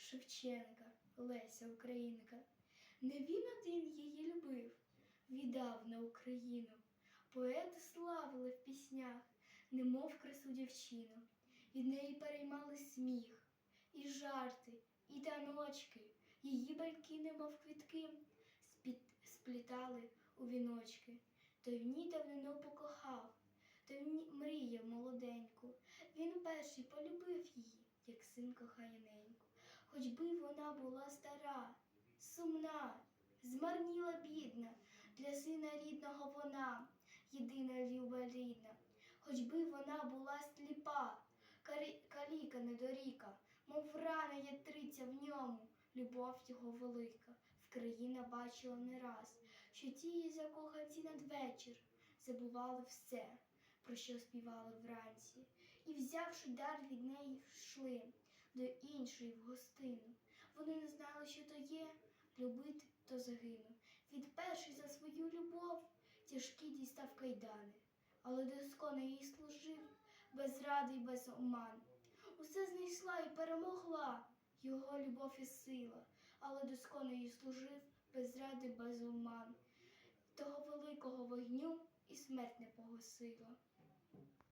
Шевченка, Леся Українка. Не він один її любив, віддав на Україну. Поети славили в піснях, немов красу дівчину. Від неї переймали сміх, і жарти, і таночки, її бальки, немов квітки, сплітали у віночки. Той в ній давнину покохав, той в ній мріяв молоденьку. Він перший полюбив її, як син кохає неньку. Хоч би вона була стара, сумна, змарніла бідна, для сина рідного вона, єдина люба рідна. Хоч би вона була сліпа, каліка недоріка, мов рана ятриця в ньому, любов його велика. Вкраїна бачила не раз, що ті закоханці надвечір забували все, про що співали вранці, і, взявши дар від неї, йшли іншої в гостину. Вони не знали, що то є любити, то загинув. Від першої за свою любов тяжкі дістав кайдани, але досконо їй служив без ради й без оман. Усе знайшла і перемогла його любов і сила, але досконо їй служив без ради, без оман. Того великого вогню і смерть не погасила.